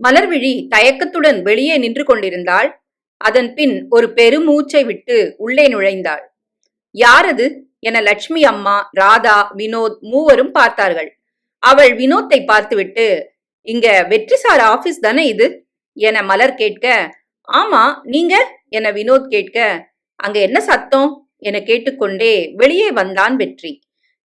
மலர்விழி தயக்கத்துடன் வெளியே நின்று கொண்டிருந்தாள். அதன் பின் ஒரு பெருமூச்சை விட்டு உள்ளே நுழைந்தாள். யாரது? என லட்சுமி அம்மா ராதா வினோத் மூவரும் பார்த்தார்கள். அவள் வினோத்தை பார்த்துவிட்டு இங்க வெற்றி சார் ஆபீஸ் தானே இது? என மலர் கேட்க ஆமா நீங்க? என வினோத் கேட்க அங்க என்ன சத்தம்? என கேட்டுக்கொண்டே வெளியே வந்தான் வெற்றி.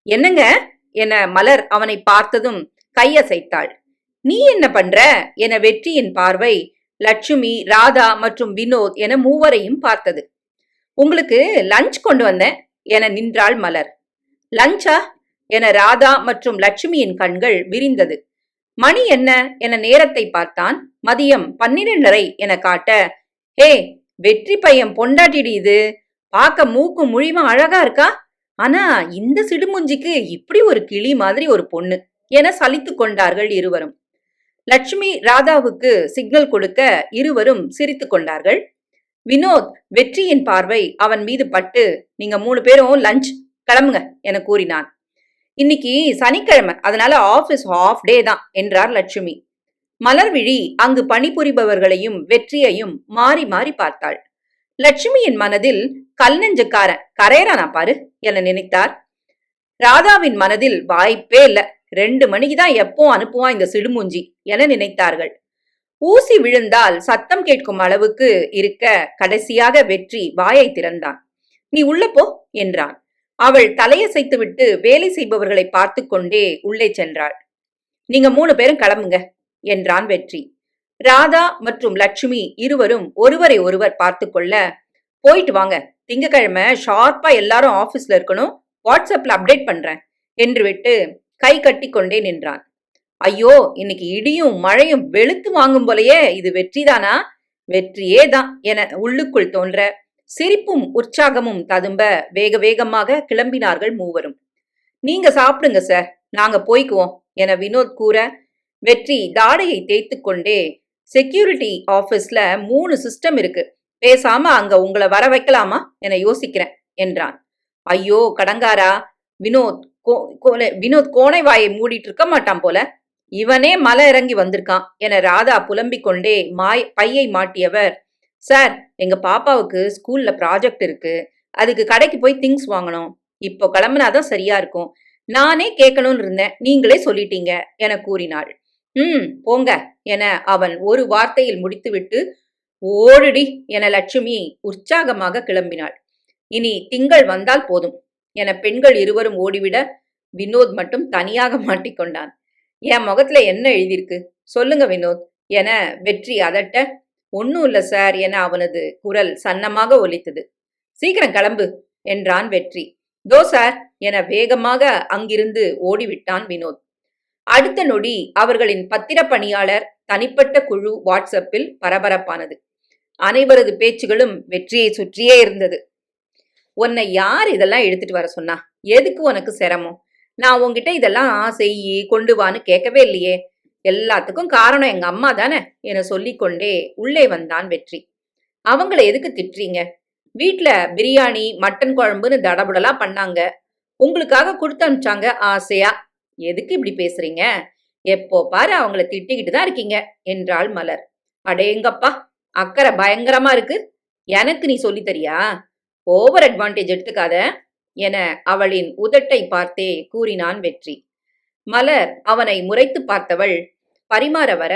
என்னங்க? என மலர் அவனை பார்த்ததும் கையசைத்தாள். நீ என்ன பண்ற? என வெற்றியின் பார்வை லட்சுமி ராதா மற்றும் வினோத் என மூவரையும் பார்த்தது. உங்களுக்கு லஞ்ச் கொண்டு வந்தேன் என நின்றாள் மலர். லஞ்சா என ராதா மற்றும் லட்சுமியின் கண்கள் விரிந்தது. மணி என்ன? என நேரத்தை பார்த்தான். மதியம் பன்னிரண்டரை என காட்ட ஏ வெற்றி பையன் பொண்டாட்டிடி இது? பார்க்க மூக்கு முழிமா அழகா இருக்கா? ஆனா இந்த சிடுமுஞ்சிக்கு இப்படி ஒரு கிளி மாதிரி ஒரு பொண்ணு என சலித்து கொண்டார்கள் இருவரும். லட்சுமி ராதாவுக்கு சிக்னல் கொடுக்க இருவரும் சிரித்து கொண்டார்கள். வினோத் வெற்றியின் பார்வை அவன் மீது பட்டு நீங்க மூணு பேரும் லஞ்ச் கிளம்புங்க என கூறினான். இன்னைக்கு சனிக்கிழமை அதனால ஆபீஸ் ஆஃப் டே தான் என்றார் லட்சுமி. மலர்விழி அங்கு பணிபுரிபவர்களையும் வெற்றியையும் மாறி மாறி பார்த்தாள். லட்சுமியின் மனதில் கல் நெஞ்சக்காரன் பாரு என நினைத்தார். ராதாவின் மனதில் வாய்ப்பே இல்ல. ரெண்டு மணிக்கு தான் எப்போ அனுப்புவான் இந்த சிடுமூஞ்சி என நினைத்தார்கள். ஊசி விழுந்தால் சத்தம் கேட்கும் அளவுக்கு இருக்க கடைசியாக வெற்றி வாயை திறந்தான். நீ உள்ள போ என்றான். அவள் தலையசைத்துவிட்டு வேலை செய்பவர்களை பார்த்து கொண்டே உள்ளே சென்றாள். நீங்க மூணு பேரும் கிளம்புங்க என்றான் வெற்றி. ராதா மற்றும் லட்சுமி இருவரும் ஒருவரை ஒருவர் பார்த்து கொள்ள போயிட்டு வாங்க. திங்கக்கிழமை ஷார்ப்பா எல்லாரும் ஆபீஸ்ல இருக்கணும். வாட்ஸ்அப்ல அப்டேட் பண்றேன் என்று விட்டு கை கட்டி கொண்டே நின்றான். ஐயோ இன்னைக்கு இடியும் மழையும் வெளுத்து வாங்கும் போலயே இது வெற்றிதானா வெற்றியே தான் என உள்ளுக்குள் தோன்ற சிரிப்பும் உற்சாகமும் ததும்ப வேக வேகமாக கிளம்பினார்கள் மூவரும். நீங்க சாப்பிடுங்க சார். நாங்க போய்க்குவோம் என வினோத் கூற வெற்றி தாடையை தேய்த்து கொண்டே செக்யூரிட்டி ஆபீஸ்ல மூணு சிஸ்டம் இருக்கு. பேசாம அங்க உங்களை வர வைக்கலாமா? என யோசிக்கிறேன் என்றான். ஐயோ கடங்காரா! வினோத் கோலை வினோத் கோணை வாயை மூடிட்டு இருக்க மாட்டான் போல. இவனே மலை இறங்கி வந்திருக்கான் என ராதா புலம்பிக் கொண்டே மாய் பையை மாட்டியவர். சார் எங்க பாப்பாவுக்கு ஸ்கூல்ல ப்ராஜெக்ட் இருக்கு. அதுக்கு கடைக்கு போய் திங்ஸ் வாங்கணும். இப்போ கிளம்புனாதான் சரியா இருக்கும். நானே கேட்கணும்னு இருந்தேன். நீங்களே சொல்லிட்டீங்க என கூறினாள். ம் போங்க என அவன் ஒரு வார்த்தையில் முடித்துவிட்டு ஓடுடி என லட்சுமி உற்சாகமாக கிளம்பினாள். இனி திங்கள் வந்தால் போதும். என பெண்கள் இருவரும் ஓடிவிட வினோத் மட்டும் தனியாக மாட்டிக்கொண்டான். என் முகத்துல என்ன எழுதியிருக்கு? சொல்லுங்க வினோத் என வெற்றி அதட்ட ஒன்னும் இல்ல சார் என அவனது குரல் சன்னமாக ஒலித்தது. சீக்கிரம் கிளம்பு என்றான் வெற்றி. தோ சார் என வேகமாக அங்கிருந்து ஓடிவிட்டான் வினோத். அடுத்த நொடி அவர்களின் பத்திர பணியாளர் தனிப்பட்ட குழு வாட்ஸ்அப்பில் பரபரப்பானது. அனைவரது பேச்சுகளும் வெற்றியை சுற்றியே இருந்தது. உன்னை யார் இதெல்லாம் எடுத்துட்டு வர சொன்னா? எதுக்கு உனக்கு சிரமம்? நான் உங்ககிட்ட இதெல்லாம் செய்யி கொண்டு வான்னு கேட்கவே இல்லையே. எல்லாத்துக்கும் காரணம் எங்க அம்மா தானே என சொல்லிக்கொண்டே உள்ளே வந்தான் வெற்றி. அவங்கள எதுக்கு திட்டுறீங்க? வீட்டுல பிரியாணி மட்டன் குழம்புன்னு தடபுடலா பண்ணாங்க. உங்களுக்காக கொடுத்து அனுப்பிச்சாங்க ஆசையா? எதுக்கு இப்படி பேசுறீங்க? எப்போ பாரு அவங்கள திட்டிக்கிட்டு தான் இருக்கீங்க என்றாள் மலர். அடேங்கப்பா அக்கறை பயங்கரமா இருக்கு. எனக்கு நீ சொல்லித்தரியா ஓவர் அட்வான்டேஜ் எடுத்துக்காத என அவளின் உதட்டை பார்த்தே கூறினான் வெற்றி. மலர் அவனை முறைத்து பார்த்தவள் பரிமாற வர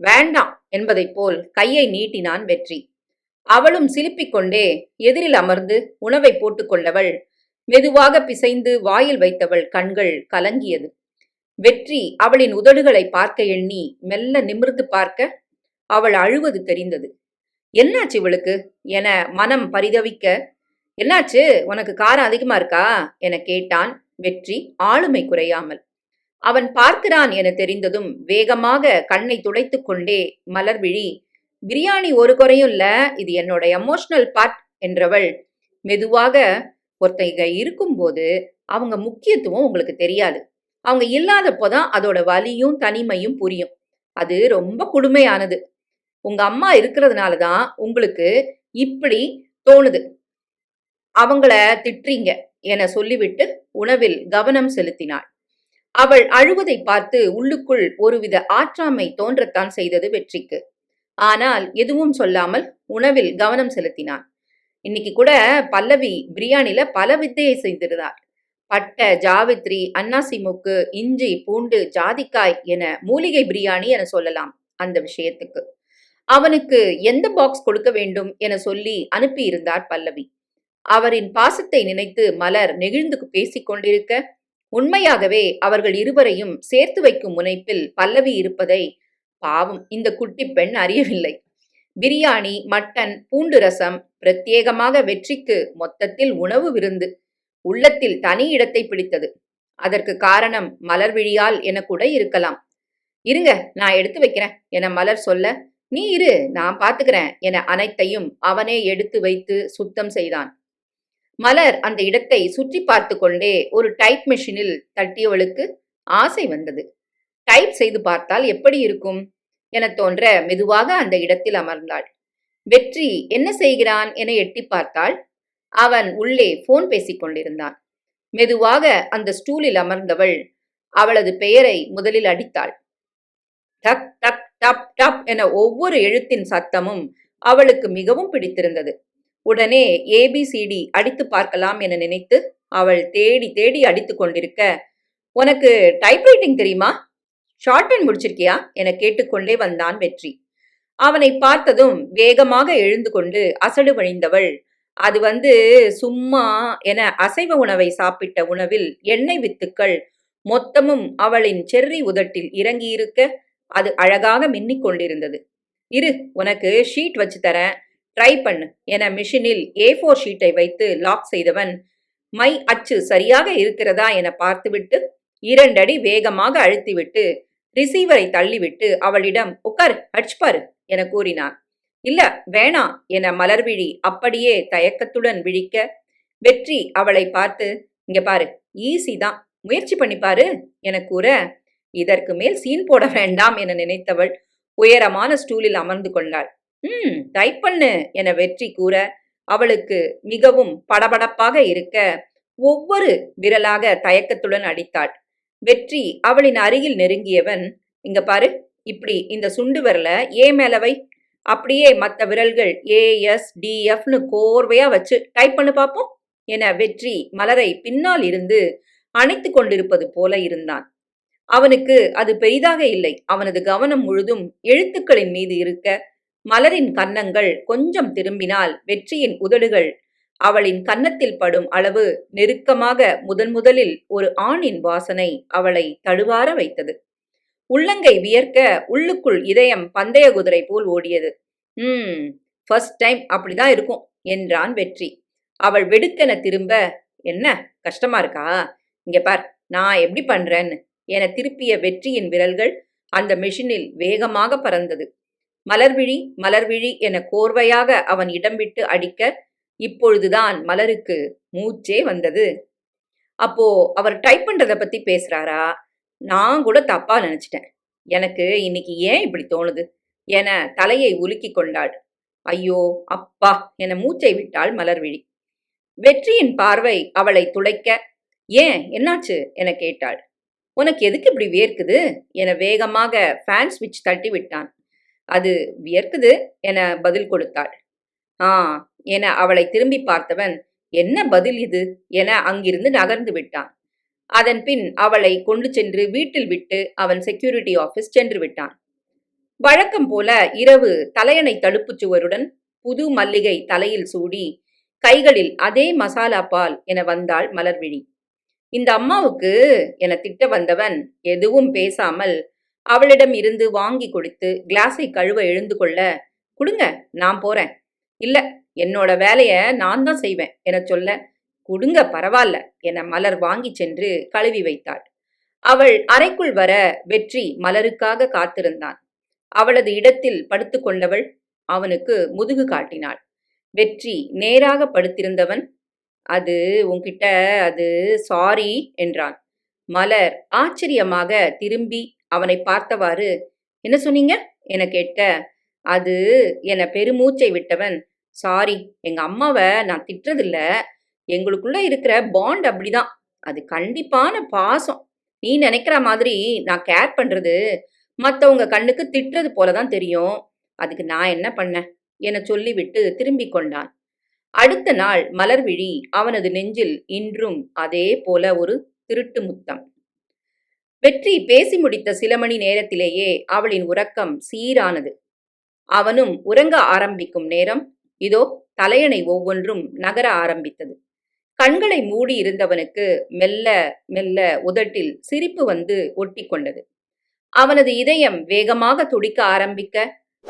வேண்டாம் என்பதைப் போல் கையை நீட்டினான் வெற்றி. அவளும் சிலுப்பிக் கொண்டே எதிரில் அமர்ந்து உணவை போட்டுக்கொண்டவள் மெதுவாக பிசைந்து வாயில் வைத்தவள் கண்கள் கலங்கியது. வெற்றி அவளின் உதடுகளை பார்க்க எண்ணி மெல்ல நிமிர்ந்து பார்க்க அவள் அழுவது தெரிந்தது. என்னாச்சு இவளுக்கு? என மனம் பரிதவிக்க என்னாச்சு? உனக்கு காரம் அதிகமா இருக்கா? என கேட்டான் வெற்றி ஆளுமை குறையாமல். அவன் பார்க்கிறான் என தெரிந்ததும் வேகமாக கண்ணை துடைத்து கொண்டே மலர்விழி பிரியாணி ஒரு குறையும் இல்ல இது என்னோட எமோஷனல் பார்ட் என்றவள் மெதுவாக ஒருத்தங்க இருக்கும்போது அவங்க முக்கியத்துவம் உங்களுக்கு தெரியாது. அவங்க இல்லாதப்போதான் அதோட வலியும் தனிமையும் புரியும். அது ரொம்ப கொடுமையானது. உங்க அம்மா இருக்கிறதுனால தான் உங்களுக்கு இப்படி தோணுது. அவங்கள திட்டுறீங்க என சொல்லிவிட்டு உணவில் கவனம் செலுத்தினாள். அவள் அழுவதை பார்த்து உள்ளுக்குள் ஒருவித ஆற்றாமை தோன்றத்தான் செய்தது வெற்றிக்கு. ஆனால் எதுவும் சொல்லாமல் உணவில் கவனம் செலுத்தினான் இன்னைக்கு கூட பல்லவி பிரியாணில பல வித்தையை செய்திருந்தார் பட்டை ஜாவித்ரி அன்னாசி மூக்கு இஞ்சி பூண்டு ஜாதிக்காய் என மூலிகை பிரியாணி என சொல்லலாம் அந்த விஷயத்துக்கு. அவனுக்கு எந்த பாக்ஸ் கொடுக்க வேண்டும் என சொல்லி அனுப்பியிருந்தார் பல்லவி. அவரின் பாசத்தை நினைத்து மலர் நெகிழ்ந்து பேசிக் கொண்டிருக்க உண்மையாகவே அவர்கள் இருவரையும் சேர்த்து வைக்கும் முனைப்பில் பல்லவி இருப்பதை பாவம் இந்த குட்டி பெண் அறியவில்லை. பிரியாணி மட்டன் பூண்டு ரசம் பிரத்யேகமாக வெற்றிக்கு மொத்தத்தில் உணவு விருந்து உள்ளத்தில் தனி இடத்தை பிடித்தது. அதற்கு காரணம் மலர் விழியால் என கூட இருக்கலாம். இருங்க நான் எடுத்து வைக்கிறேன் என மலர் சொல்ல நீ இரு நான் பாத்துக்கிறேன் என அனைத்தையும் அவனே எடுத்து வைத்து சுத்தம் செய்தான். மலர் அந்த இடத்தை சுற்றி பார்த்து கொண்டே ஒரு டைப் மெஷினில் தட்டியவளுக்கு ஆசை வந்தது. டைப் செய்து பார்த்தால் எப்படி இருக்கும்? என தோன்ற மெதுவாக அந்த இடத்தில் அமர்ந்தாள். வெற்றி என்ன செய்கிறான் என எட்டி பார்த்தாள். அவன் உள்ளே போன் பேசிக் கொண்டிருந்தான். மெதுவாக அந்த ஸ்டூலில் அமர்ந்தவள் அவளது பெயரை முதலில் அடித்தாள். டக் டக் டப் டப் என ஒவ்வொரு எழுத்தின் சத்தமும் அவளுக்கு மிகவும் பிடித்திருந்தது. உடனே ஏபிசிடி அடித்து பார்க்கலாம் என நினைத்து அவள் தேடி தேடி அடித்து கொண்டிருக்க உனக்கு டைப்ரைட்டிங் தெரியுமா? ஷார்ட் ஹேண்ட் முடிச்சிருக்கியா? என கேட்டுக்கொண்டே வந்தான் வெற்றி. அவனை பார்த்ததும் வேகமாக எழுந்து கொண்டு அசடு வழிந்தவள் அது வந்து சும்மா என அசைவ உணவை சாப்பிட்ட உணவில் எண்ணெய் வித்துக்கள் மொத்தமும் அவளின் செர்ரி உதட்டில் இறங்கியிருக்க அது அழகாக மின்னிக் கொண்டிருந்தது. இரு உனக்கு ஷீட் வச்சு தரேன். ட்ரை பண்ணு. என மிஷினில் ஏ ஃபோர் ஷீட்டை வைத்து லாக் செய்தவன் மை அச்சு சரியாக இருக்கிறதா? என பார்த்துவிட்டு இரண்டடி வேகமாக அழுத்திவிட்டு ரிசீவரை தள்ளிவிட்டு அவளிடம் உட்காரு அடிச்சுப்பாரு என கூறினான் இல்ல வேணாம் என மலர்விழி அப்படியே தயக்கத்துடன் விழிக்க வெற்றி அவளை பார்த்து இங்க பாரு ஈஸி தான். முயற்சி பண்ணிப்பாரு என கூற இதற்கு மேல் சீன் போட வேண்டாம் என நினைத்தவள் உயரமான ஸ்டூலில் அமர்ந்து கொண்டாள். ம் டைப் பண்ணு என வெற்றி கூற அவளுக்கு மிகவும் படபடப்பாக இருக்க ஒவ்வொரு விரலாக தயக்கத்துடன் அடித்தாள். வெற்றி அவளின் அருகில் நெருங்கியவன் இங்க பாரு இப்படி இந்த சுண்டு விரல ஏ மேலவை அப்படியே மற்ற விரல்கள் ஏஎஸ் டிஎஃப்னு கோர்வையா வச்சு டைப் பண்ணு பார்ப்போம் என வெற்றி மலரை பின்னால் இருந்து அணைத்து கொண்டிருப்பது போல இருந்தான். அவனுக்கு அது பெரிதாக இல்லை. அவனது கவனம் முழுதும் எழுத்துக்களின் மீது இருக்க மலரின் கன்னங்கள் கொஞ்சம் திரும்பினால் வெற்றியின் உதடுகள் அவளின் கன்னத்தில் படும் அளவு நெருக்கமாக முதன் முதலில் ஒரு ஆணின் வாசனை அவளை தழுவார வைத்தது. உள்ளங்கை வியர்க்க உள்ளுக்குள் இதயம் பந்தய குதிரை போல் ஓடியது. ம் ஃபர்ஸ்ட் டைம் அப்படிதான் இருக்கும் என்றான் வெற்றி. அவள் வெடுக்கென திரும்ப என்ன கஷ்டமா இருக்கா? இங்க பார் நான் எப்படி பண்றேன்னு என திருப்பிய வெற்றியின் விரல்கள் அந்த மெஷினில் வேகமாக பறந்தது. மலர்விழி மலர்விழி என கோர்வையாக அவன் இடம் விட்டு அடிக்க இப்பொழுதுதான் மலருக்கு மூச்சே வந்தது. அப்போ அவர் டைப் பண்றத பத்தி பேசுறாரா? நான் கூட தப்பா நினைச்சிட்டேன். எனக்கு இன்னைக்கு ஏன் இப்படி தோணுது? என தலையை உலுக்கி கொண்டாள். ஐயோ அப்பா என மூச்சை விட்டாள் மலர்விழி. வெற்றியின் பார்வை அவளை துளைக்க ஏன்? என்னாச்சு? என கேட்டாள். உனக்கு எதுக்கு இப்படி வேர்க்குது? என வேகமாக ஃபேன் ஸ்விட்ச் தட்டி விட்டான் அது வியர்க்குது என பதில் கொடுத்தாள். ஆ என அவளை திரும்பி பார்த்தவன் என்ன பதில் இது? என அங்கிருந்து நகர்ந்து விட்டான். அதன் பின் அவளை கொண்டு சென்று வீட்டில் விட்டு அவன் செக்யூரிட்டி ஆபீஸ் சென்று விட்டான். வழக்கம் போல இரவு தலையணை தடுப்புச் சுவருடன் புது மல்லிகை தலையில் சூடி கைகளில் அதே மசாலா பால் என வந்தாள் மலர்விழி. இந்த அம்மாவுக்கு என திட்ட வந்தவன் எதுவும் பேசாமல் அவளிடம் இருந்து வாங்கி கொடுத்து கிளாஸை கழுவ எழுந்து கொள்ள கொடுங்க நான் போறேன். இல்ல என்னோட வேலைய நான் தான் செய்வேன் என சொல்ல கொடுங்க பரவாயில்ல என மலர் வாங்கி சென்று கழுவி வைத்தாள். அவள் அறைக்குள் வர வெற்றி மலருக்காக காத்திருந்தான். அவளது இடத்தில் படுத்து கொண்டவள் அவனுக்கு முதுகு காட்டினாள். வெற்றி நேராக படுத்திருந்தவன்? அது உன்கிட்ட அது சாரி என்றான். மலர் ஆச்சரியமாக திரும்பி அவனை பார்த்தவாறு என்ன சொன்னீங்க? என கேட்க அது என பெருமூச்சை விட்டவன். சாரி எங்க அம்மாவை நான் திட்டுறதில்ல. எங்களுக்குள்ள இருக்கிற பாண்ட் அப்படிதான். அது கண்டிப்பான பாசம். நீ நினைக்கிற மாதிரி நான் கேர் பண்றது மத்தவங்க கண்ணுக்கு திட்டுறது போலதான் தெரியும். அதுக்கு நான் என்ன பண்ண என சொல்லிவிட்டு திரும்பி கொண்டான். அடுத்த நாள் மலர்விழி அவனது நெஞ்சில் இன்றும் அதே போல ஒரு திருட்டு முத்தம். வெற்றி பேசி முடித்த சில மணி நேரத்திலேயே அவளின் உறக்கம் சீரானது. அவனும் உறங்க ஆரம்பிக்கும் நேரம் இதோ தலையணை ஒவ்வொன்றும் நகர ஆரம்பித்தது. கண்களை மூடி இருந்தவனுக்கு மெல்ல மெல்ல உதட்டில் சிரிப்பு வந்து ஒட்டி கொண்டது அவனது இதயம் வேகமாக துடிக்க ஆரம்பிக்க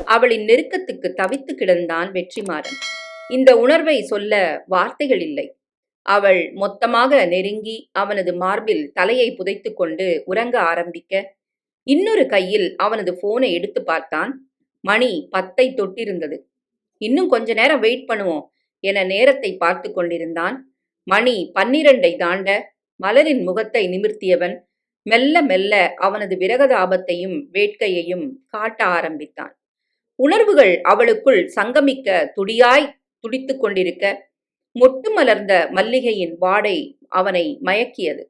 அவளின் நெருக்கத்துக்கு தவித்து கிடந்தான் வெற்றிமாறன். இந்த உணர்வை சொல்ல வார்த்தைகள் இல்லை. அவள் மொத்தமாக நெருங்கி அவனது மார்பில் தலையை புதைத்து கொண்டு உறங்க ஆரம்பிக்க இன்னொரு கையில் அவனது போனை எடுத்து பார்த்தான். மணி பத்தை தொட்டிருந்தது. இன்னும் கொஞ்ச நேரம் வெயிட் பண்ணுவோம் என நேரத்தை பார்த்து கொண்டிருந்தான். மணி பன்னிரண்டை தாண்ட மலரின் முகத்தை நிமிர்த்தியவன் மெல்ல மெல்ல அவனது விரகதாபத்தையும் வேட்கையையும் காட்ட ஆரம்பித்தான். உணர்வுகள் அவளுக்குள் சங்கமிக்க துடியாய் துடித்து கொண்டிருக்க மொட்டு மலர்ந்த மல்லிகையின் வாடை அவனை மயக்கியது.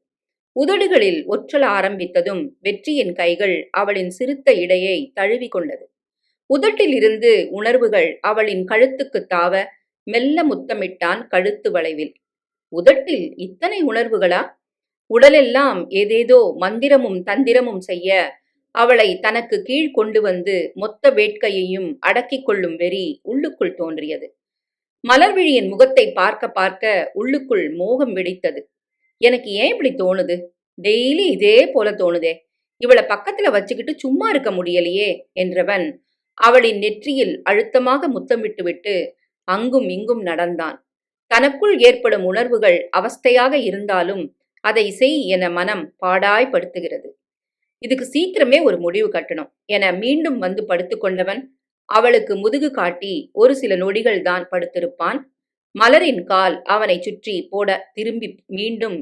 உதடுகளில் ஒற்றல ஆரம்பித்ததும் வெற்றியின் கைகள் அவளின் சிறுத்த இடையை தழுவி கொண்டது உதட்டிலிருந்து உணர்வுகள் அவளின் கழுத்துக்கு தாவ மெல்ல முத்தமிட்டான் கழுத்து வளைவில். உதட்டில் இத்தனை உணர்வுகளா? உடலெல்லாம் ஏதேதோ மந்திரமும் தந்திரமும் செய்ய அவளை தனக்கு கீழ் கொண்டு வந்து மொத்த வேட்கையையும் அடக்கிக் கொள்ளும் வெறி உள்ளுக்குள் தோன்றியது. மலர்விழியின் முகத்தை பார்க்க பார்க்க உள்ளுக்குள் மோகம் வெடித்தது. எனக்கு ஏன் இப்படி தோணுது? டெய்லி இதே போல தோணுதே. இவளை பக்கத்துல வச்சுக்கிட்டு சும்மா இருக்க முடியலையே என்றவன் அவளின் நெற்றியில் அழுத்தமாக முத்தமிட்டு விட்டு அங்கும் இங்கும் நடந்தான். தனக்குள் ஏற்படும் உணர்வுகள் அவஸ்தையாக இருந்தாலும் அதை செய் என மனம் பாடாய்படுத்துகிறது இதுக்கு சீக்கிரமே ஒரு முடிவு கட்டணும் என மீண்டும் வந்து படுத்துக்கொண்டவன் அவளுக்கு முதுகு காட்டி ஒரு சில நொடிகள் தான் படுத்திருப்பான். மலரின் கால் அவனை சுற்றி போட திரும்பி மீண்டும்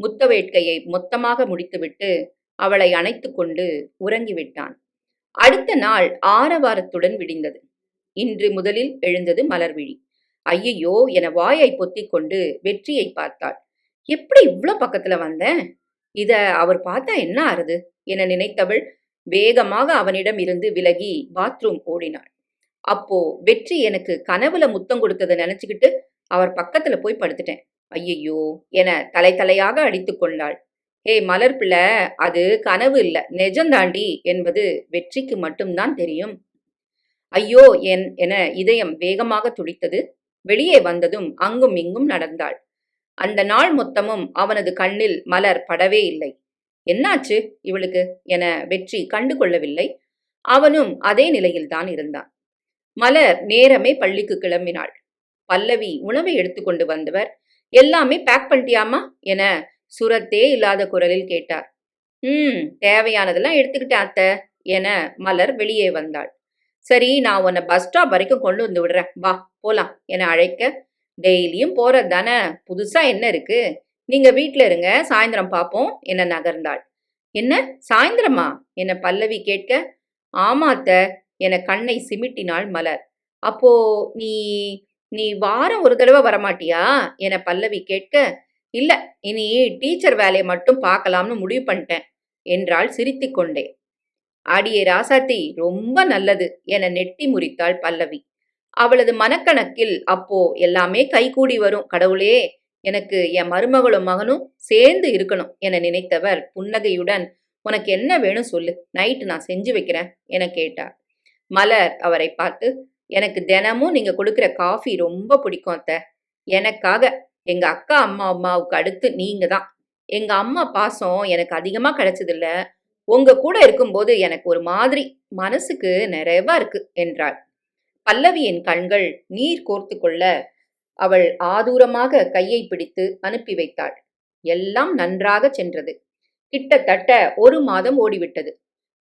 முத்த வேட்கையை மொத்தமாக முடித்துவிட்டு அவளை அணைத்து கொண்டு உறங்கிவிட்டான் அடுத்த நாள் ஆரவாரத்துடன் விடிந்தது. இன்று முதலில் எழுந்தது மலர்விழி ஐயையோ என வாயை பொத்திக் கொண்டு வெற்றியை பார்த்தாள். எப்படி இவ்வளோ பக்கத்துல வந்தேன் இத அவர் பார்த்தா என்ன ஆறுது? என நினைத்தவள் வேகமாக அவனிடம் இருந்து விலகி பாத்ரூம் ஓடினாள். அப்போ வெற்றி எனக்கு கனவுல முத்தம் கொடுத்ததை நினைச்சுக்கிட்டு அவர் பக்கத்துல போய் படுத்துட்டேன். ஐயையோ! என தலை தலையாக அடித்து கொண்டாள். ஏய் மலர் பிள்ளை அது கனவு இல்ல நெஜந்தாண்டி என்பது வெற்றிக்கு மட்டும்தான் தெரியும். ஐயோ! என் என இதயம் வேகமாக துடித்தது. வெளியே வந்ததும் அங்கும் இங்கும் நடந்தாள். அந்த நாள் மொத்தமும் அவனது கண்ணில் மலர் படவே இல்லை. என்னாச்சு இவளுக்கு என வெற்றி கண்டு கொள்ளவில்லை. அவனும் அதே நிலையில்தான் இருந்தான். மலர் நேரமே பள்ளிக்கு கிளம்பினாள். பல்லவி உணவை எடுத்துக்கொண்டு வந்தவர் எல்லாமே பேக் பண்ணிட்டியாமா என சுரத்தே இல்லாத குரலில் கேட்டார். ம் தேவையானதெல்லாம் எடுத்துக்கிட்டேன் அத்த என மலர் வெளியே வந்தாள். சரி நான் உன்னை பஸ் ஸ்டாப் வரைக்கும் கொண்டு வந்து விடுறேன். வா போலாம் என அழைக்க. டெய்லியும் போறது தானே புதுசா என்ன இருக்கு? நீங்க வீட்ல இருங்க சாயந்தரம் பார்ப்போம் என நகர்ந்தாள். என்ன? சாயந்தரமா? என பல்லவி கேட்க ஆமாத்த என கண்ணை சிமிட்டினாள் மலர். அப்போ நீ நீ வாரம் ஒரு தடவை வரமாட்டியா? என பல்லவி கேட்க இல்ல இனி டீச்சர் வேலையை மட்டும் பார்க்கலாம்னு முடிவு பண்ணிட்டேன் என்றாள் சிரித்துக்கொண்டே அடியே ராசாத்தி ரொம்ப நல்லது என நெட்டி முறித்தாள் பல்லவி. அவளது மனக்கணக்கில் அப்போ எல்லாமே கைகூடி வரும் கடவுளே எனக்கு என் மருமகளும் மகனும் சேர்ந்து இருக்கணும் என நினைத்தவர் புன்னகையுடன் உனக்கு என்ன வேணும் சொல்லு. நைட்டு நான் செஞ்சு வைக்கிறேன் என கேட்டார். மலர் அவரை பார்த்து எனக்கு தினமும் நீங்க கொடுக்குற காஃபி ரொம்ப பிடிக்கும் அத்தை. எனக்காக எங்க அக்கா அம்மா அம்மாவுக்கு அடுத்து நீங்க தான். எங்க அம்மா பாசம் எனக்கு அதிகமா கிடைச்சதில்ல. உங்க கூட இருக்கும்போது எனக்கு ஒரு மாதிரி மனசுக்கு நிறைவா இருக்கு என்றாள். பல்லவியின் கண்கள் நீர் கோர்த்து கொள்ள அவள் ஆதூரமாக கையை பிடித்து அனுப்பி வைத்தாள். எல்லாம் நன்றாக சென்றது. கிட்டத்தட்ட ஒரு மாதம் ஓடிவிட்டது.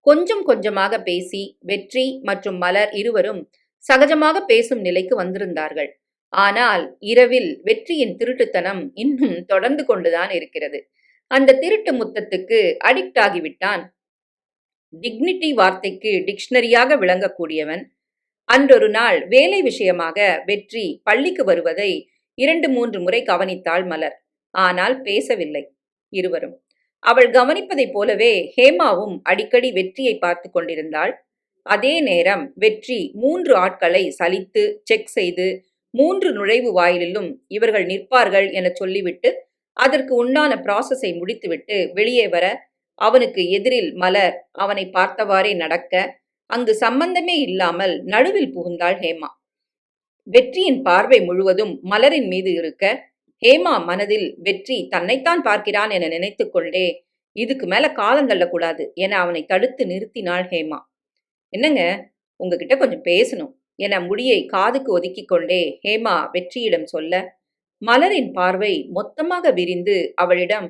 கொஞ்சம் கொஞ்சமாக பேசி வெற்றி மற்றும் மலர் இருவரும் சகஜமாக பேசும் நிலைக்கு வந்திருந்தார்கள். ஆனால் இரவில் வெற்றியின் திருட்டுத்தனம் இன்னும் தொடர்ந்து கொண்டுதான் இருக்கிறது. அந்த திருட்டு முத்தத்துக்கு அடிக்ட் ஆகிவிட்டான். டிக்னிட்டி வார்த்தைக்கு டிக்ஷனரியாக விளங்கக்கூடியவன் அன்றொரு நாள் வேலை விஷயமாக வெற்றி பள்ளிக்கு வருவதை இரண்டு மூன்று முறை கவனித்தாள் மலர். ஆனால் பேசவில்லை. இருவரும். அவள் கவனிப்பதைப் போலவே ஹேமாவும் அடிக்கடி வெற்றியை பார்த்து கொண்டிருந்தாள். அதே நேரம் வெற்றி மூன்று ஆட்களை சலித்து செக் செய்து மூன்று நுழைவு வாயிலிலும் இவர்கள் நிற்பார்கள் என சொல்லிவிட்டு அதற்கு உண்டான ப்ராசஸை முடித்துவிட்டு வெளியே வர அவனுக்கு எதிரில் மலர் அவனை பார்த்தவாறே நடக்க அங்கு சம்பந்தமே இல்லாமல் நடுவில் புகுந்தாள் ஹேமா. வெற்றியின் பார்வை முழுவதும் மலரின் மீது இருக்க ஹேமா மனதில் வெற்றி தன்னைத்தான் பார்க்கிறான் என நினைத்து கொண்டே இதுக்கு மேல காலங்கல்ல கூடாது என அவனை தடுத்து நிறுத்தினாள் ஹேமா. என்னங்க? உங்ககிட்ட கொஞ்சம் பேசணும் என முடியை காதுக்கு ஒதுக்கிக் கொண்டே ஹேமா வெற்றியிடம் சொல்ல மலரின் பார்வை மொத்தமாக விரிந்து அவளிடம்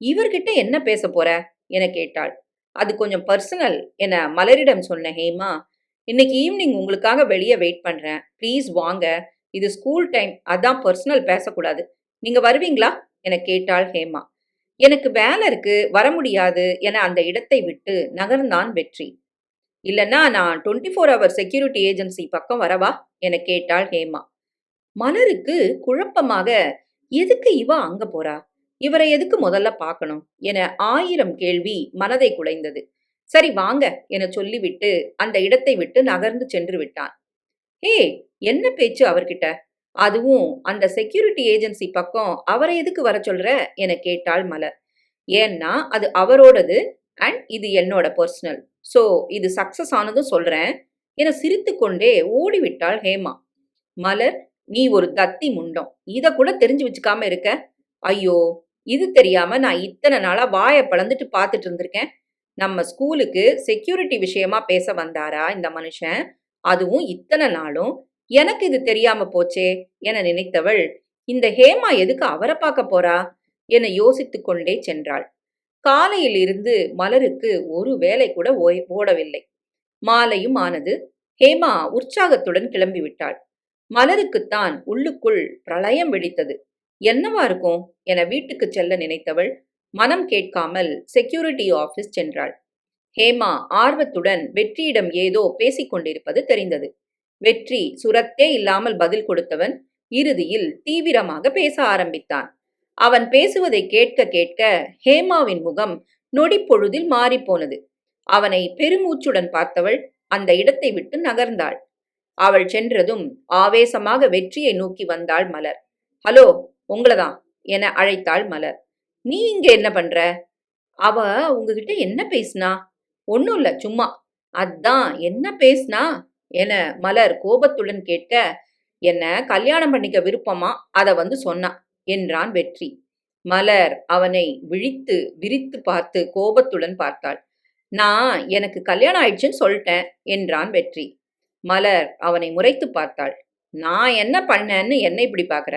இவர்கிட்ட என்ன பேச போற? என கேட்டாள். அது கொஞ்சம் பர்சனல் என மலரிடம் சொன்ன ஹேமா இன்னைக்கு ஈவினிங் உங்களுக்காக வெளியே வெயிட் பண்ணுறேன் ப்ளீஸ் வாங்க. இது ஸ்கூல் டைம் அதான் பர்சனல் பேசக்கூடாது. நீங்கள் வருவீங்களா? என கேட்டாள் ஹேமா. எனக்கு வேலை இருக்கு. வர முடியாது என அந்த இடத்தை விட்டு நகர்ந்தான் வெற்றி. இல்லைன்னா நான் twenty four hour security agency பக்கம் வரவா? என கேட்டாள் ஹேமா. மலருக்கு குழப்பமாக எதுக்கு இவ அங்க போறா? இவரை எதுக்கு முதல்ல பார்க்கணும்? என ஆயிரம் கேள்வி மனதை குலைந்தது. சரி வாங்க என சொல்லிவிட்டு அந்த இடத்தை விட்டு நகர்ந்து சென்று விட்டான். ஹே என்ன பேச்சு அவர்கிட்ட? அதுவும் அந்த செக்யூரிட்டி ஏஜென்சி பக்கம் அவரை எதுக்கு வர சொல்ற? என கேட்டாள் மலர் ஏன்னா அது அவரோடது அண்ட் இது என்னோட பர்சனல் ஸோ இது சக்சஸ் ஆனதும் சொல்றேன் என சிரித்து கொண்டே ஓடிவிட்டாள் ஹேமா. மலர் நீ ஒரு தத்தி முண்டம். இத கூட தெரிஞ்சு வச்சுக்காம இருக்க. ஐயோ இது தெரியாம நான் இத்தனை நாளா வாயை பழந்துட்டு பார்த்துட்டு இருந்திருக்கேன். நம்ம ஸ்கூலுக்கு செக்யூரிட்டி விஷயமா பேச வந்தாரா இந்த மனுஷன்? அதுவும் இத்தனை நாளும். எனக்கு இது தெரியாம போச்சே என நினைத்தவள் இந்த ஹேமா எதுக்கு அவரை பார்க்க போறா? என யோசித்துக் கொண்டே சென்றாள். காலையில் இருந்து மலருக்கு ஒரு வேலை கூட ஓய் ஓடவில்லை. மாலையும் ஆனது ஹேமா உற்சாகத்துடன் கிளம்பி விட்டாள். மலருக்குத்தான் உள்ளுக்குள் பிரளயம் வெடித்தது. என்னவா இருக்கும்? என வீட்டுக்கு செல்ல நினைத்தவள் மனம் கேட்காமல் செக்யூரிட்டி ஆபீஸ் சென்றாள். ஹேமா ஆர்வத்துடன் வெற்றியிடம் ஏதோ பேசிக் கொண்டிருப்பது தெரிந்தது. வெற்றி சுரத்தே இல்லாமல் பதில் கொடுத்தவன் இறுதியில் தீவிரமாக பேச ஆரம்பித்தான். அவன் பேசுவதை கேட்க கேட்க ஹேமாவின் முகம் நொடிப்பொழுதில் மாறிப்போனது அவனை பெருமூச்சுடன் பார்த்தவள் அந்த இடத்தை விட்டு நகர்ந்தாள். அவள் சென்றதும் ஆவேசமாக வெற்றியை நோக்கி வந்தாள் மலர். ஹலோ உங்களதான் என அழைத்தாள் மலர். நீ இங்க என்ன பண்ற? அவ உங்ககிட்ட என்ன பேசினா? ஒன்றும் இல்ல சும்மா. அதான் என்ன பேசினா? என மலர் கோபத்துடன் கேட்க என்ன கல்யாணம் பண்ணிக்க விருப்பமா? அத வந்து சொன்னா என்றான் வெற்றி. மலர் அவனை விழித்து விரித்து பார்த்து கோபத்துடன் பார்த்தாள். நான் எனக்கு கல்யாணம் ஆயிடுச்சுன்னு சொல்லிட்டேன் என்றான் வெற்றி. மலர் அவனை முறைத்து பார்த்தாள். நான் என்ன பண்ணேன்னு என்னை இப்படி பார்க்குற?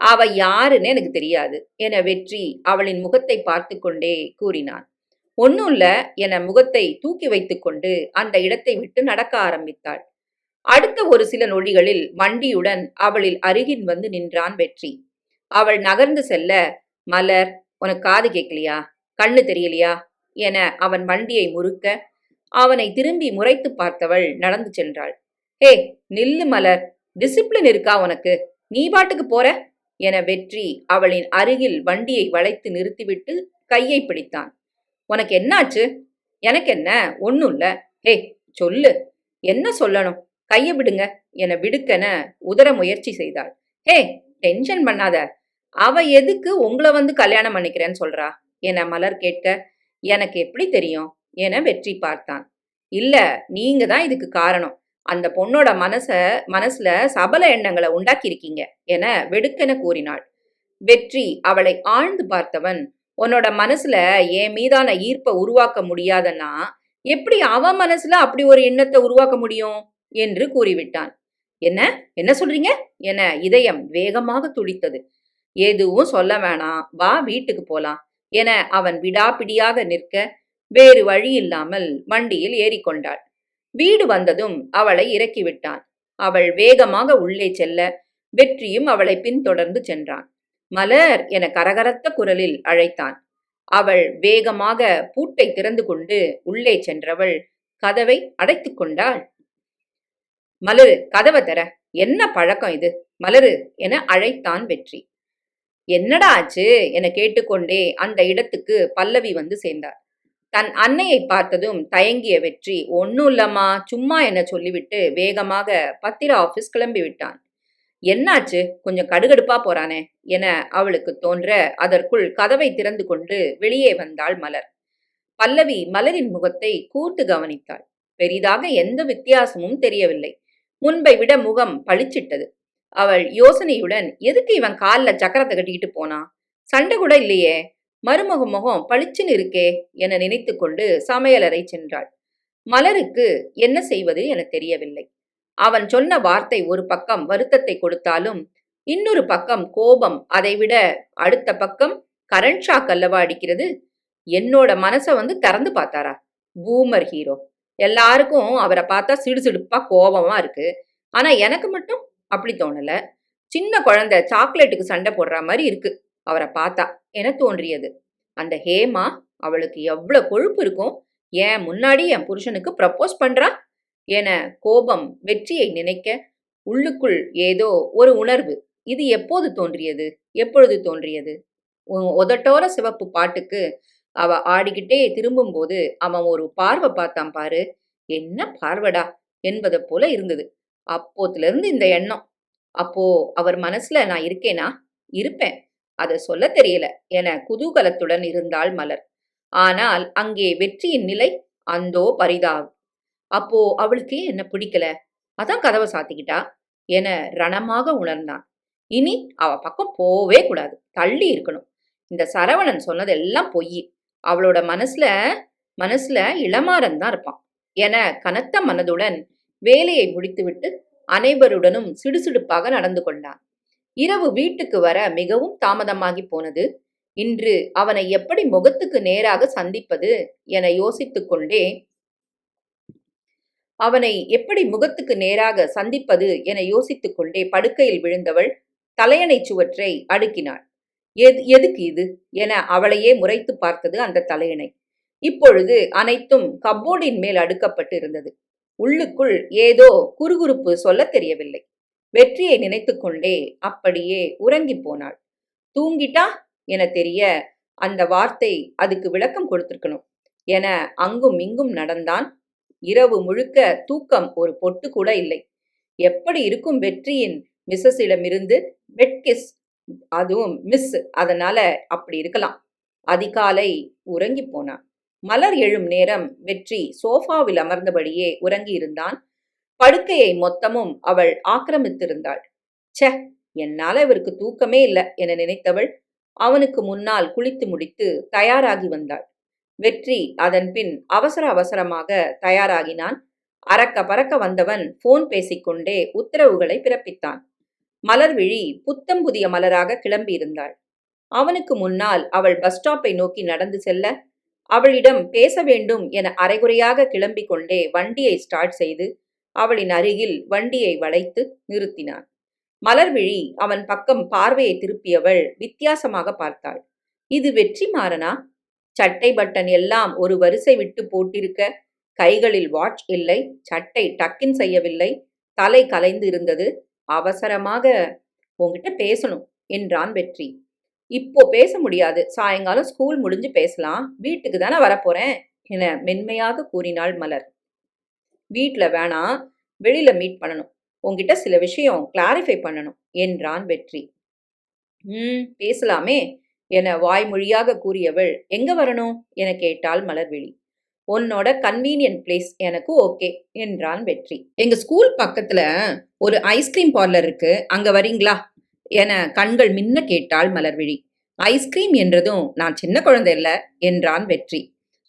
அவ யாருன்னு எனக்கு தெரியாது. என வெற்றி அவளின் முகத்தை பார்த்து கொண்டே கூறினான். ஒன்னும் இல்ல என முகத்தை தூக்கி வைத்துக்கொண்டு அந்த இடத்தை விட்டு நடக்க ஆரம்பித்தாள். அடுத்த ஒரு சில நொடிகளில் வண்டியுடன் அவளில் அருகில் வந்து நின்றான் வெற்றி. அவள் நகர்ந்து செல்ல மலர் உனக்கு காது கேட்கலையா? கண்ணு தெரியலையா? என அவன் வண்டியை முறுக்க அவனை திரும்பி முறைத்து பார்த்தவள் நடந்து சென்றாள். ஹே நில்லு மலர். டிசிப்ளின் இருக்கா உனக்கு? நீ பாட்டுக்கு போற? என வெற்றி அவளின் அருகில் வண்டியை வளைத்து நிறுத்திவிட்டு கையை பிடித்தான். உனக்கு என்னாச்சு? எனக்கு என்ன ஒன்னும் இல்ல. ஹே சொல்லு. என்ன சொல்லணும்? கையை விடுங்க என விடுக்கென உதர முயற்சி செய்தாள். ஹே டென்ஷன் பண்ணாத. அவ எதுக்கு உங்களை வந்து கல்யாணம் பண்ணிக்கிறேன்னு சொல்றா? என மலர் கேட்க எனக்கு எப்படி தெரியும்? என வெற்றி பார்த்தான். இல்ல நீங்க தான் இதுக்கு காரணம். அந்த பொண்ணோட மனச மனசுல சபல எண்ணங்களை உண்டாக்கியிருக்கீங்க என வெடுக்கென கூறினாள். வெற்றி அவளை ஆழ்ந்து பார்த்தவன் உன்னோட மனசுல என் மீதான ஈர்ப்பை உருவாக்க முடியாதன்னா எப்படி அவ மனசுல அப்படி ஒரு எண்ணத்தை உருவாக்க முடியும்? என்று கூறிவிட்டான். என்ன? என்ன சொல்றீங்க? என இதயம் வேகமாக துடித்தது. எதுவும் சொல்ல வேணாம். வா வீட்டுக்கு போலாம் என அவன் விடாபிடியாக நிற்க வேறு வழி இல்லாமல் வண்டியில் ஏறிக்கொண்டாள். வீடு வந்ததும் அவளை இறக்கிவிட்டான். அவள் வேகமாக உள்ளே செல்ல வெற்றியும் அவளை பின்தொடர்ந்து சென்றான். மலர் என கரகரத்த குரலில் அழைத்தான். அவள் வேகமாக பூட்டை திறந்து கொண்டு உள்ளே சென்றவள் கதவை அடைத்து கொண்டாள். மலரு கதவை தர என்ன பழக்கம் இது? மலரு என அழைத்தான் வெற்றி. என்னடா ஆச்சு? என கேட்டுக்கொண்டே அந்த இடத்துக்கு பல்லவி வந்து சேர்ந்தார் தன் அன்னையை பார்த்ததும் தயங்கிய வெற்றி ஒன்னும் இல்லம்மா சும்மா என சொல்லிவிட்டு வேகமாக பத்திர ஆபீஸ் கிளம்பி விட்டான். என்னாச்சு? கொஞ்சம் கடுகடுப்பா போறானே என அவளுக்கு தோன்ற அதற்குள் கதவை திறந்து கொண்டு வெளியே வந்தாள் மலர். பல்லவி மலரின் முகத்தை கூர்த்து கவனித்தாள். பெரிதாக எந்த வித்தியாசமும் தெரியவில்லை. முன்பை விட முகம் பளிச்சிட்டது. அவள் யோசனையுடன் எதுக்கு இவன் கால்ல சக்கரத்தை கட்டிக்கிட்டு போனா? சண்டை கூட இல்லையே. மருமக முகம் பளிச்சுன்னு இருக்கே என நினைத்து கொண்டு சமையலறை சென்றாள். மலருக்கு என்ன செய்வது என தெரியவில்லை. அவன் சொன்ன வார்த்தை ஒரு பக்கம் வருத்தத்தை கொடுத்தாலும் இன்னொரு பக்கம் கோபம் அதைவிட அடுத்த பக்கம் கரண்ட் ஷாக் அல்லவா அடிக்கிறது? என்னோட மனசை வந்து திறந்து பார்த்தாரா? Boomer hero. எல்லாருக்கும் அவரை பார்த்தா சிடுசிடுப்பா கோபமா இருக்கு. ஆனா எனக்கு மட்டும் அப்படி தோணல. சின்ன குழந்தை சாக்லேட்டுக்கு சண்டை போடுற மாதிரி இருக்கு. அவரை பார்த்தா என தோன்றியது. அந்த ஹேமா அவளுக்கு எவ்வளவு கொழுப்பு இருக்கும்? ஏன் முன்னாடி என் புருஷனுக்கு ப்ரப்போஸ் பண்றா என கோபம் வெற்றியை நினைக்க உள்ளுக்குள் ஏதோ ஒரு உணர்வு இது எப்போது தோன்றியது? எப்பொழுது தோன்றியது? உதட்டோர சிவப்பு பாட்டுக்கு அவ ஆடிக்கிட்டே திரும்பும்போது அவன் ஒரு பார்வை பார்த்தான் பாரு. என்ன பார்வடா? என்பது போல இருந்தது. அப்போத்துல இருந்து இந்த எண்ணம். அப்போ அவர் மனசுல நான் இருக்கேனா? இருப்பேன். அதை சொல்ல தெரியல. என குதூகலத்துடன் இருந்தாள் மலர். ஆனால் அங்கே வெற்றியின் நிலை அந்தோ பரிதாபம். அப்போ அவளுக்கு என்ன பிடிக்கல? அதான் கதவை சாத்திக்கிட்டா? என ரணமாக உணர்ந்தான். இனி அவ பக்கம் போவே கூடாது. தள்ளி இருக்கணும். இந்த சரவணன் சொன்னதெல்லாம் பொய். அவளோட மனசுல மனசுல இளமாறன் தான் இருப்பான். என கனத்த மனதுடன் வேலையை முடித்துவிட்டு அனைவருடனும் சிடுசிடுப்பாக நடந்து கொண்டான். இரவு வீட்டுக்கு வர மிகவும் தாமதமாகி போனது. இன்று அவனை எப்படி முகத்துக்கு நேராக சந்திப்பது என யோசித்துக் கொண்டே அவனை எப்படி முகத்துக்கு நேராக சந்திப்பது என யோசித்துக் கொண்டே படுக்கையில் விழுந்தவள் தலையணை சுவற்றை அடுக்கினாள். எது எதுக்கு இது? என அவளையே முறைத்து பார்த்தது அந்த தலையணை. இப்பொழுது அனைத்தும் கப்போர்டின் மேல் அடுக்கப்பட்டு இருந்தது உள்ளுக்குள் ஏதோ குறுகுறுப்பு சொல்லத் தெரியவில்லை. வெற்றியை நினைத்துக்கொண்டே அப்படியே உறங்கி போனாள். தூங்கிட்டா என தெரிய அந்த வார்த்தை அதுக்கு விளக்கம் கொடுத்திருக்கணும் என அங்கும் இங்கும் நடந்தான். இரவு முழுக்க தூக்கம் ஒரு பொட்டு கூட இல்லை. எப்படி இருக்கும் வெற்றியின் மிஸ்ஸஸிடமிருந்து? வெட்கிஸ் அதுவும் மிஸ் அதனால அப்படி இருக்கலாம். அதிகாலை உறங்கி போனான். மலர் எழும் நேரம் வெற்றி சோஃபாவில் அமர்ந்தபடியே உறங்கி இருந்தான் படுக்கையை மொத்தமும் அவள் ஆக்கிரமித்திருந்தாள். ச்சே என்னால இவருக்கு தூக்கமே இல்லை என நினைத்தவள் அவனுக்கு முன்னால் குளித்து முடித்து தயாராகி வந்தாள். வெற்றி அதன் பின் அவசர அவசரமாக தயாராகினான். அறக்க பறக்க வந்தவன் போன் பேசிக்கொண்டே உத்தரவுகளை பிறப்பித்தான். மலர்விழி புத்தம் புதிய மலராக கிளம்பியிருந்தாள். அவனுக்கு முன்னால் அவள் பஸ் ஸ்டாப்பை நோக்கி நடந்து செல்ல அவளிடம் பேச வேண்டும் என அரைகுறையாக கிளம்பிக் கொண்டே வண்டியை ஸ்டார்ட் செய்து அவளின் அருகில் வண்டியை வளைத்து நிறுத்தினான். மலர்விழி அவன் பக்கம் பார்வையை திருப்பியவள் வித்தியாசமாக பார்த்தாள். இது வெற்றி மாறனா? சட்டை பட்டன் எல்லாம் ஒரு வரிசை விட்டு போட்டிருக்க கைகளில் வாட்ச் இல்லை சட்டை டக்கின் செய்யவில்லை தலை கலைந்து இருந்தது. அவசரமாக உங்ககிட்ட பேசணும் என்றான் வெற்றி. இப்போ பேச முடியாது. சாயங்காலம் ஸ்கூல் முடிஞ்சு பேசலாம். வீட்டுக்கு தானே வரப்போறேன் என மென்மையாக கூறினாள் மலர். வீட்டில் வேணாம் வெளியில் மீட் பண்ணணும். உங்ககிட்ட சில விஷயம் கிளாரிஃபை பண்ணணும். என்றான் வெற்றி. ம் பேசலாமே என வாய்மொழியாக கூறியவள் எங்க வரணும்? என கேட்டாள் மலர்விழி. உன்னோட கன்வீனியன்ட் பிளேஸ் எனக்கு ஓகே என்றான் வெற்றி. எங்க ஸ்கூல் பக்கத்துல ஒரு ஐஸ்கிரீம் பார்லர் இருக்கு. அங்க வரீங்களா? என கண்கள் மின்ன கேட்டாள் மலர்விழி. ஐஸ்கிரீம் என்றதும் நான் சின்ன குழந்தை இல்லை என்றான் வெற்றி.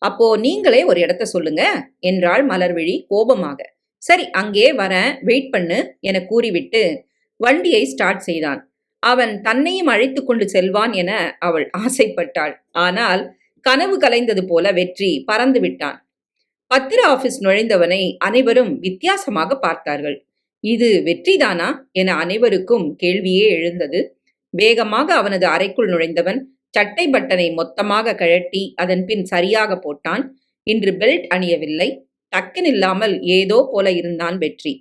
அப்போ நீங்களே ஒரு இடத்த சொல்லுங்க என்றாள் மலர்விழி கோபமாக. சரி அங்கே வரேன் வெயிட் பண்ணு என கூறிவிட்டு வண்டியை ஸ்டார்ட் செய்தான். அவன் தன்னையும் அழைத்து கொண்டு செல்வான் என அவள் ஆசைப்பட்டாள். ஆனால் கனவு கலைந்தது போல வெற்றி பறந்து விட்டான். பத்திர ஆபீஸ் நுழைந்தவனை அனைவரும் வித்தியாசமாக பார்த்தார்கள். இது வெற்றிதானா? என அனைவருக்கும் கேள்வியே எழுந்தது. வேகமாக அவனது அறைக்குள் நுழைந்தவன் சட்டை பட்டனை மொத்தமாக கழட்டி அதன் பின் சரியாக போட்டான். இன்று பெல்ட் அணியவில்லை. டக்குன்னு இல்லாமல் ஏதோ போல இருந்தான் வெற்றி.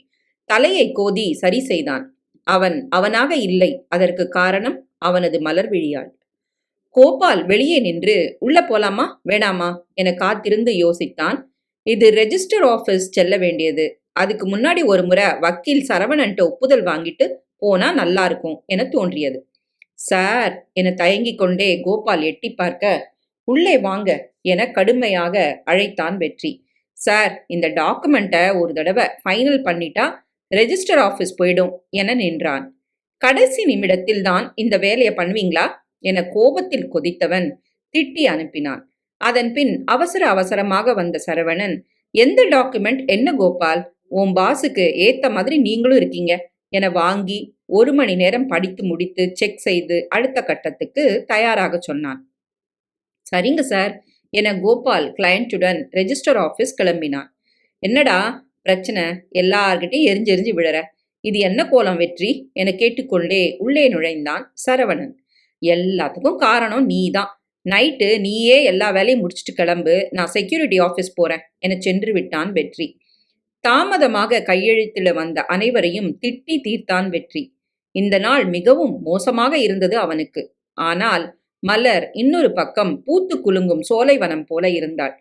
தலையை கோதி சரி செய்தான். அவன் அவனாக இல்லை. அதற்கு காரணம் அவனது மலர் விழியாள் கோபால் வெளியே நின்று உள்ள போலாமா? வேணாமா? என காத்திருந்து யோசித்தான். இது ரெஜிஸ்டர் ஆபீஸ் செல்ல வேண்டியது. அதுக்கு முன்னாடி ஒரு முறை வக்கீல் சரவணன்ட்ட ஒப்புதல் வாங்கிட்டு போனா நல்லா இருக்கும் என தோன்றியது. சார் என தயங்கிக் கொண்டே கோபால் எட்டி பார்க்க உள்ளே வாங்க என கடுமையாக அழைத்தான் வெற்றி. சார் இந்த டாக்குமெண்ட்டை ஒரு தடவை ஃபைனல் பண்ணிட்டா ரெஜிஸ்டர் ஆஃபீஸ் போயிடும் என நின்றான். கடைசி நிமிடத்தில் தான் இந்த வேலையை பண்ணுவீங்களா? என கோபத்தில் கொதித்தவன் திட்டி அனுப்பினான். அதன் பின் அவசர அவசரமாக வந்த சரவணன் எந்த டாக்குமெண்ட்? என்ன கோபால்? உன் பாஸுக்கு ஏத்த மாதிரி நீங்களும் இருக்கீங்க. என வாங்கி ஒரு மணி நேரம் படித்து முடித்து செக் செய்து அடுத்த கட்டத்துக்கு தயாராக சொன்னான். சரிங்க சார் என கோபால் கிளையண்ட்டுடன் ரெஜிஸ்டர் ஆஃபீஸ் கிளம்பினான். என்னடா பிரச்சனை? எல்லார்கிட்டையும் எரிஞ்சு எரிஞ்சு விழற. இது என்ன கோலம் வெற்றி? என கேட்டுக்கொண்டே உள்ளே நுழைந்தான் சரவணன். எல்லாத்துக்கும் காரணம் நீ தான் நைட்டு நீயே எல்லா வேலையும் முடிச்சுட்டு கிளம்பு. நான் செக்யூரிட்டி ஆஃபீஸ் போறேன். என சென்று விட்டான் வெற்றி. தாமதமாக கையெழுத்திட வந்த அனைவரையும் திட்டி தீர்த்தான் வெற்றி. இந்த நாள் மிகவும் மோசமாக இருந்தது அவனுக்கு. ஆனால் மலர் இன்னொரு பக்கம் பூத்து குலுங்கும் சோலைவனம் போல இருந்தாள்.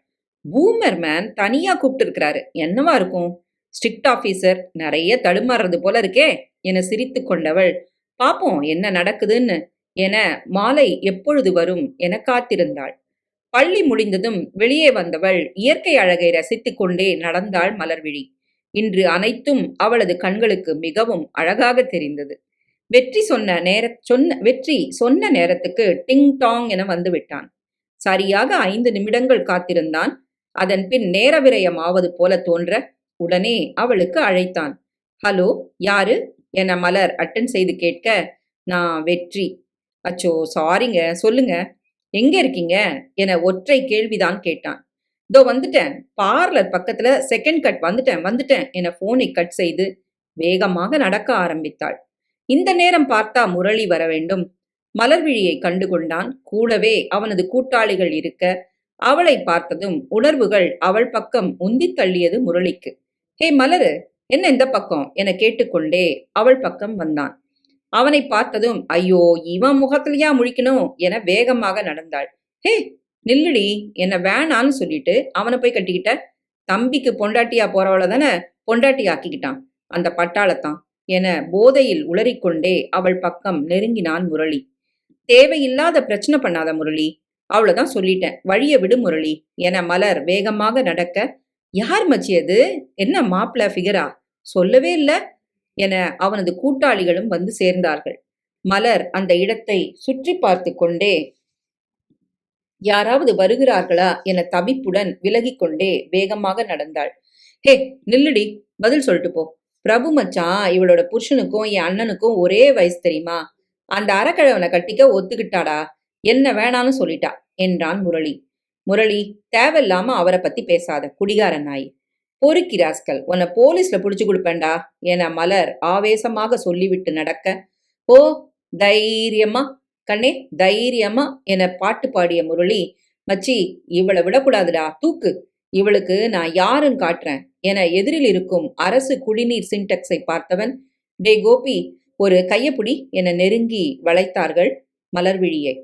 பூமர் மேன் தனியா கூப்பிட்டு இருக்கிறாரு என்னவா இருக்கும்? ஸ்ட்ரிக்ட் ஆபீசர் நிறைய தடுமாறுறது போல இருக்கே என சிரித்து கொண்டவள். பாப்போம் என்ன நடக்குதுன்னு என மாலை எப்பொழுது வரும் என காத்திருந்தாள். பள்ளி முடிந்ததும் வெளியே வந்தவள் இயற்கை அழகை ரசித்துக் கொண்டே நடந்தாள் மலர்விழி. இன்று அனைத்தும் அவளது கண்களுக்கு மிகவும் அழகாக தெரிந்தது. வெற்றி சொன்ன நேர சொன்ன வெற்றி சொன்ன நேரத்துக்கு டிங் டாங் என வந்து விட்டான். சரியாக ஐந்து நிமிடங்கள் காத்திருந்தான். அதன் பின் நேர விரயம் ஆவது போல தோன்ற உடனே அவளுக்கு அழைத்தான். ஹலோ யாரு? என மலர் அட்டன் செய்து கேட்க நான் வெற்றி. அச்சோ சாரிங்க சொல்லுங்க. எங்க இருக்கீங்க? என ஒற்றை கேள்விதான் கேட்டான். இதோ வந்துட்டேன். பார்லர் பக்கத்துல செகண்ட் கட் வந்துட்டேன் வந்துட்டேன் என போனை கட் செய்து வேகமாக நடக்க ஆரம்பித்தாள். இந்த நேரம் பார்த்தா முரளி வர வேண்டும். மலர்விழியை கண்டு கொண்டான் கூடவே அவனது கூட்டாளிகள் இருக்க அவளை பார்த்ததும் உணர்வுகள் அவள் பக்கம் உந்தி தள்ளியது முரளிக்கு. ஹே மலரு என்ன இந்த பக்கம்? என கேட்டுக்கொண்டே அவள் பக்கம் வந்தான். அவனை பார்த்ததும் ஐயோ இவன் முகத்திலயா முழிக்கணும்? என வேகமாக நடந்தாள். ஹே நில்லுடி என்ன வேணான்னு சொல்லிட்டு அவனை போய் கட்டிக்கிட்ட. தம்பிக்கு பொண்டாட்டியா போறவள தானே பொண்டாட்டி ஆக்கிக்கிட்டான் அந்த பட்டாளத்தான் என போதையில் உளறிக்கொண்டே அவள் பக்கம் நெருங்கினான் முரளி. தேவையில்லாத பிரச்சனை பண்ணாத முரளி. அவ்வளவுதான் சொல்லிட்டேன். வழிய விடு முரளி என மலர் வேகமாக நடக்க. யார் மச்சியது என்ன மாப்பிள ஃபிகரா சொல்லவே இல்ல. என அவனது கூட்டாளிகளும் வந்து சேர்ந்தார்கள். மலர் அந்த இடத்தை சுற்றி பார்த்து கொண்டே யாராவது வருகிறார்களா? என தவிப்புடன் விலகி கொண்டே வேகமாக நடந்தாள். ஹே நில்லுடி பதில் சொல்லிட்டு போ. பிரபு மச்சான் இவளோட புருஷனுக்கும் என் அண்ணனுக்கும் ஒரே வயசு தெரியுமா? அந்த அறக்கிழவனை கட்டிக்க ஒத்துக்கிட்டாடா? என்ன வேணாலும் சொல்லிட்டா என்றான் முரளி. முரளி தேவையில்லாம அவரை பத்தி பேசாத குடிகார நாய். பொறுக்கி ராஸ்கல் உன்னை போலீஸ்ல புடிச்சு கொடுப்பேன்டா என மலர் ஆவேசமாக சொல்லிவிட்டு நடக்க ஓ தைரியமா கண்ணே தைரியமா என பாட்டு பாடிய முரளி மச்சி இவளை விடக்கூடாதுடா தூக்கு இவளுக்கு நான் யாருன்னு காட்டுறேன் என எதிரில் இருக்கும் அரசு குடிநீர் சின்டெக்ஸை பார்த்தவன் டே கோபி ஒரு கையப்புடி என நெருங்கி வளைத்தார்கள் மலர்விழியை